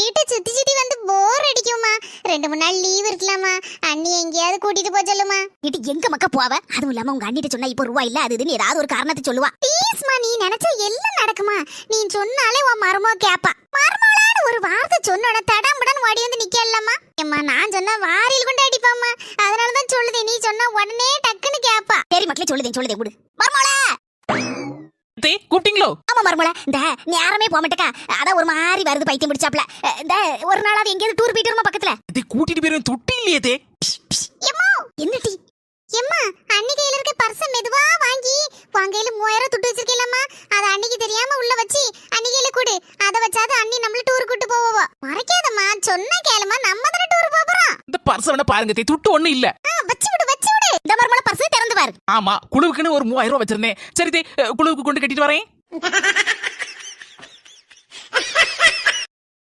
வீட்டை சுத்தி சுத்தி வந்து போர் அடிக்குமா ரெண்டு மூணு நாள் லீவ் இருக்கலாமா? அண்ணி எங்கேயாவது கூட்டிட்டு போக சொல்லுமா? இது எங்க மக்கா போவ? அதுவும் இல்லாம உங்க அண்ணிட்ட சொன்னா இப்போ ரூபா இல்ல அது இதுன்னு ஏதாவது ஒரு காரணத்தை சொல்லுவா. ப்ளீஸ்மா நீ நினைச்சா எல்லாம் நடக்குமா? நீ சொன்னாலே உன் மருமோ கேப்பா. மருமோளான்னு ஒரு வார்த்தை சொன்னோட தடம்புடன் ஓடி வந்து நிக்கலாமா? ஏம்மா நான் சொன்னா வாரியில் கொண்டு அடிப்பாம்மா. அதனால தான் சொல்லுதே நீ சொன்னா உடனே டக்குன்னு கேப்பா. சரி மக்களே சொல்லுதேன் சொல்லுதேன் விடு. மர்மோள தே கூப்பிட்டீங்களோ? ஆமா மர்மோள. இந்த நேரமே போக மாட்டேக்கா. அதான் ஒரு மாதிரி வருது பைத்தியம் பிடிச்சாப்ல இந்த ஒரு நாளாவது எங்கேயாவது டூர் போயிட்டு வருமா பக்கத்துல? தே கூட்டிட்டு போயிருவேன். தொட்டி இல்லையே தே என்னடி எம்மா அண்ணி கையில இருக்க பர்ஸ மெதுவா வாங்கி உன் கையில மூவாயிரம் துட்டு வச்சிருக்கேன்லம்மா. அத அன்னைக்கு தெரியாம உள்ள வச்சு அண்ணி கையில கொடு. அத வச்சாது அண்ணி நம்மள டூர் கூட்டு போவோ. மறைக்காதம்மா சொன்னா கேளுமா நம்ம தானே டூர் போறோம். இந்த பர்ஸ் வேணா பாருங்க தே துட்டு ஒண்ணும் இல்ல. வச்சு விடு வச்சு விடு. இந்த மர்மோள பர்ஸ் பாரு ஆமா குழுவுக்குன்னு ஒரு மூவாயிரம் ரூபாய் வச்சிருந்தேன். சரி தே குழுவுக்கு கொண்டு கட்டிட்டு வரேன்.